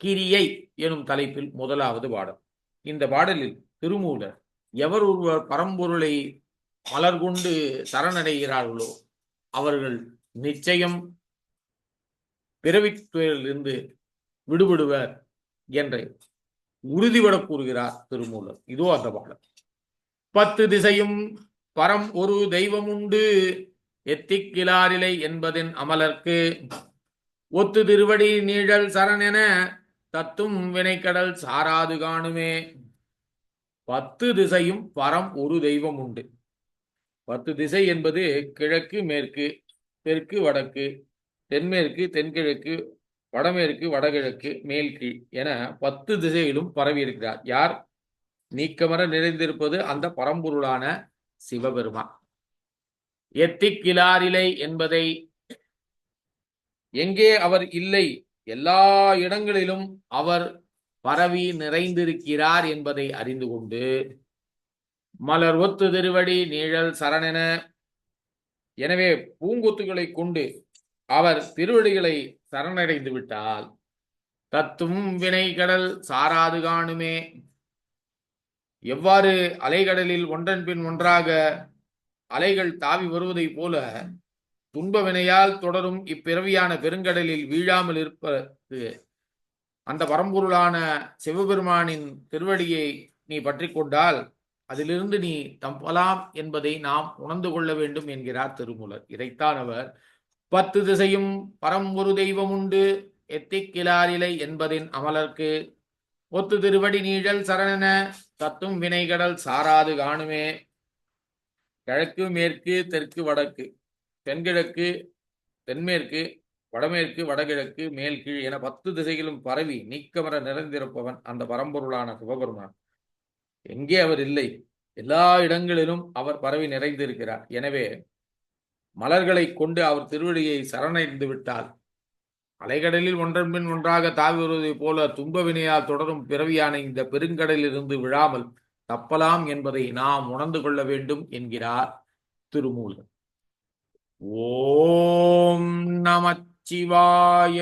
கிரியை எனும் தலைப்பில் முதலாவது பாடல். இந்த பாடலில் திருமூலர் எவர் ஒருவர் பரம்பொருளை மலர் கொண்டு சரணடைகிறார்களோ அவர்கள் நிச்சயம் பிறவித்துறையிலிருந்து விடுபடுவர் என்று உறுதிபட கூறுகிறார் திருமூலர். இதோ அந்த பாடல். பத்து திசையும் பரம் ஒரு தெய்வம் உண்டு எத்திக்கிலாரிலை என்பதின் அமலர்க்கு ஒத்து திருவடி நீழல் என தத்தும் வினைக்கடல் சாராது காணுமே. பத்து திசையும் பரம் ஒரு தெய்வம் உண்டு. பத்து திசை என்பது கிழக்கு மேற்கு தெற்கு வடக்கு தென்மேற்கு தென்கிழக்கு வடமேற்கு வடகிழக்கு மேல் என பத்து திசையிலும் பரவி இருக்கிறார். யார்? நீக்கமர நிறைந்திருப்பது அந்த பரம்பொருளான சிவபெருமான். எத்திக்கிலாரிலை என்பதை எங்கே அவர் இல்லை எல்லா இடங்களிலும் அவர் பரவி நிறைந்திருக்கிறார் என்பதை அறிந்து கொண்டு மலர் ஒத்து திருவடி நீழல் சரணென. எனவே பூங்கொத்துகளை கொண்டு அவர் திருவடிகளை சரணடைந்து விட்டால் தத்தும் வினை கடல் சாராது காணுமே. எவ்வாறு அலைகடலில் ஒன்றன் பின் ஒன்றாக அலைகள் தாவி வருவதைப் போல துன்ப வினையால் தொடரும் இப்பிறவியான பெருங்கடலில் வீழாமல் இருப்பது. அந்த பரம்பொருளான சிவபெருமானின் திருவடியை நீ பற்றி கொண்டால் அதிலிருந்து நீ தம்பலாம் என்பதை நாம் உணர்ந்து கொள்ள வேண்டும் என்கிறார் திருமூலர். இதைத்தான் அவர் பத்து திசையும் பரம்பொரு தெய்வம் உண்டு எத்திக்கிலாரிலை என்பதின் அமலர்க்கு ஒத்து திருவடி நீழல் சரணன தத்தும் வினைகடல் சாராது காணுமே. கிழக்கு மேற்கு தெற்கு வடக்கு. தென்கிழக்கு தென்மேற்கு வடமேற்கு வடகிழக்கு மேல் கீழ் என பத்து திசைகளும் பரவி நீக்கமர நிறைந்திருப்பவன் அந்த பரம்பொருளான சிவபெருமான். எங்கே அவர் இல்லை. எல்லா இடங்களிலும் அவர் பரவி நிறைந்திருக்கிறார். எனவே மலர்களை கொண்டு அவர் திருவடியை சரணடைந்து விட்டால் அலைகடலில் ஒன்றன் பின் ஒன்றாக தாவி வருவதைப் போல துன்ப வினையால் தொடரும் பிறவியான இந்த பெருங்கடலிலிருந்து விழாமல் தப்பலாம் என்பதை நாம் உணர்ந்து கொள்ள வேண்டும் என்கிறார் திருமூலன். ஓம் நமச்சிவாய.